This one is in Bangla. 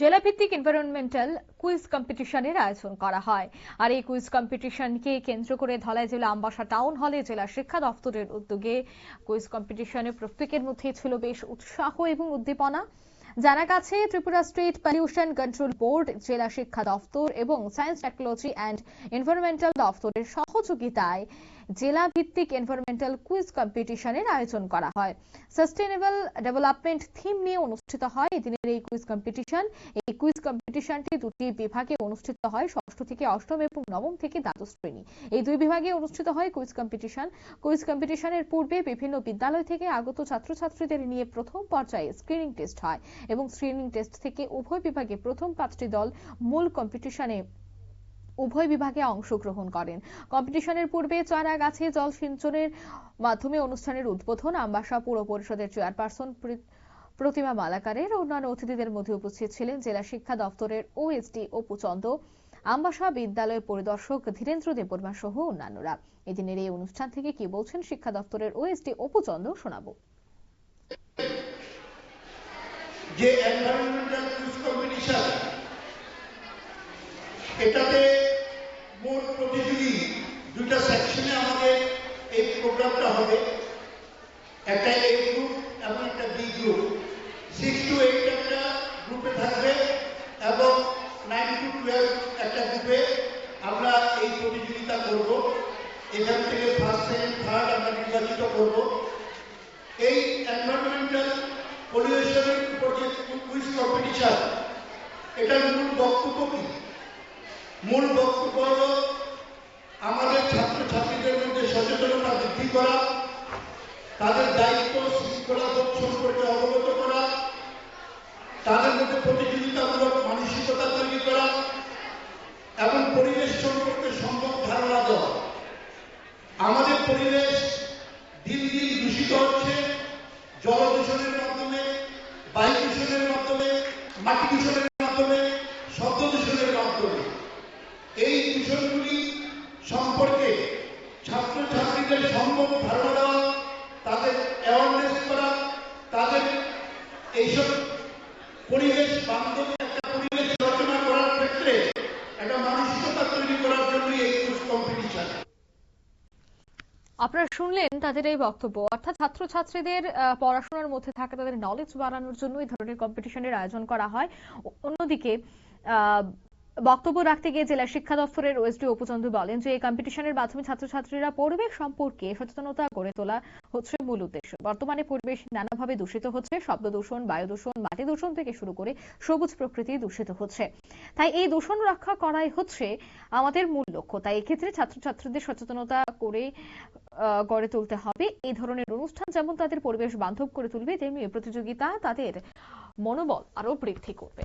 জেলাভিত্তিক এনভায়রনমেন্টাল কুইজ কম্পিটিশনের আয়োজন করা হয়। আর এই কুইজ কম্পিটিশনকে কেন্দ্র করে ধলাই জেলা আম্বাসা টাউন হলে জেলা শিক্ষা দফতরের উদ্যোগে কুইজ কম্পিটিশনে প্রত্যেকের মধ্যে ছিল বেশ উৎসাহ এবং উদ্দীপনা। জানা গেছে, Tripura state pollution control board, জেলা শিক্ষা দপ্তর এবং সায়েন্স টেকনোলজি অ্যান্ড এনভায়রনমেন্টাল দপ্তরের সহযোগিতায় জেলা ভিত্তিক এনভায়রনমেন্টাল কুইজ কম্পিটিশনের আয়োজন করা হয়। সাস্টেনেবল ডেভেলপমেন্ট থিম নিয়ে অনুষ্ঠিত হয় এদিনের এই কুইজ কম্পিটিশন। এই কুইজ কম্পিটিশনটি দুটি বিভাগে অনুষ্ঠিত হয় ষষ্ঠ থেকে অষ্টম এবং নবম থেকে দ্বাদশ শ্রেণি। এই দুই বিভাগে অনুষ্ঠিত হয় কুইজ কম্পিটিশন কুইজ কম্পিটিশনের পূর্বে বিভিন্ন বিদ্যালয় থেকে আগত ছাত্রছাত্রীদের নিয়ে প্রথম পর্যায়ে স্ক্রিনিং টেস্ট হয় এবং স্ক্রিনিং টেস্ট থেকে উভয় বিভাগে প্রথম পাঁচটি দল মূল কম্পিটিশনে উভয় বিভাগে অংশগ্রহণ করেন। কম্পিটিশনের পূর্বে চারা গাছে জল সিঞ্চনের মাধ্যমে অনুষ্ঠানের উদ্বোধন। আমবাসা পুর পরিষদের চেয়ারপারসন প্রি- প্রতিমা মালাকারের অন্যান্য অতিথিদের মধ্যে উপস্থিত ছিলেন জেলা শিক্ষা দপ্তরের ওএসডি অপুচন্দ আমবাসা বিদ্যালয় পরিদর্শক ধীরেন্দ্র দেববর্মা সহ অন্যান্যরা। এদিনের এই অনুষ্ঠান থেকে কি বলছেন শিক্ষা দপ্তরের ওএসডি অপুচন্দ শোনাবো। যে এনভায়রনমেন্টাল কুইজ কম্পিটিশন এটাতে মোট প্রতিযোগী দুইটা সেকশনে আমাদের এই প্রোগ্রামটা হবে। একটা এ গ্রুপ এবং একটা B group six to eight একটা গ্রুপে থাকবে এবং নাইন টু টুয়েলভ একটা গ্রুপে আমরা এই প্রতিযোগিতা করব এখান থেকে ফার্স্ট সেকেন্ড থার্ড আমরা নির্বাচিত করব। এই এনভায়রনমেন্টাল পলিউশনের উপর যে কুইজ কম্পিটিশন এটার মূল বক্তব্য কি? মূল বক্তব্য হল আমাদের ছাত্রছাত্রীদের মধ্যে সচেতনতা বৃদ্ধি করা, তাদের দায়িত্ব শৃঙ্খলাবোধ সম্পর্কে অবগত করা, তাদের মধ্যে প্রতিযোগিতামূলক মানসিকতা তৈরি করা, এবং পরিবেশ সম্পর্কে সম্ভব ধারণা দেওয়া। পরিবেশ দিন দিন দূষিত হচ্ছে। জল দূষণের মাধ্যমে, বায়ু দূষণের মাধ্যমে, মাটি দূষণের মাধ্যমে, শব্দ দূষণের মাধ্যমে। এই দূষণগুলি সম্পর্কে ছাত্রছাত্রীদের সম্ভব ধারণা দেওয়া, তাদের অ্যাওয়ারনেস করা তাদের এইসব পরিবেশ বান্ধব একটা পরিবেশ রচনা করার ক্ষেত্রে একটা মানসিকতা তৈরি করার জন্যই এই কম্পিটিশন আপনারা শুনলেন তাদের এই বক্তব্য। অর্থাৎ ছাত্রছাত্রীদের পড়াশোনার মধ্যে থাকা তাদের নলেজ বাড়ানোর জন্য এই ধরনের কম্পিটিশনের আয়োজন করা হয়। অন্যদিকে বক্তব্য রাখতে গিয়ে জেলা শিক্ষা দপ্তরের ওএসডি উপচন্দ বলেন যে, এই কম্পিটিশনের মাধ্যমে ছাত্রছাত্রীরা পরিবেশ সম্পর্কে সচেতনতা গড়ে তোলা হচ্ছে মূল উদ্দেশ্য। বর্তমানে পরিবেশ নানাভাবে দূষিত হচ্ছে, শব্দ দূষণ, বায়ু দূষণ, মাটি দূষণ থেকে শুরু করে সবুজ প্রকৃতি দূষিত হচ্ছে। তাই এই দূষণ রক্ষা করাই হচ্ছে আমাদের মূল লক্ষ্য। তাই এক্ষেত্রে ছাত্রছাত্রীদের সচেতনতা করে গড়ে তুলতে হবে। এই ধরনের অনুষ্ঠান যেমন তাদের পরিবেশ বান্ধব করে তুলবে, তেমনি প্রতিযোগিতা তাদের মনোবল আরও বৃদ্ধি করবে।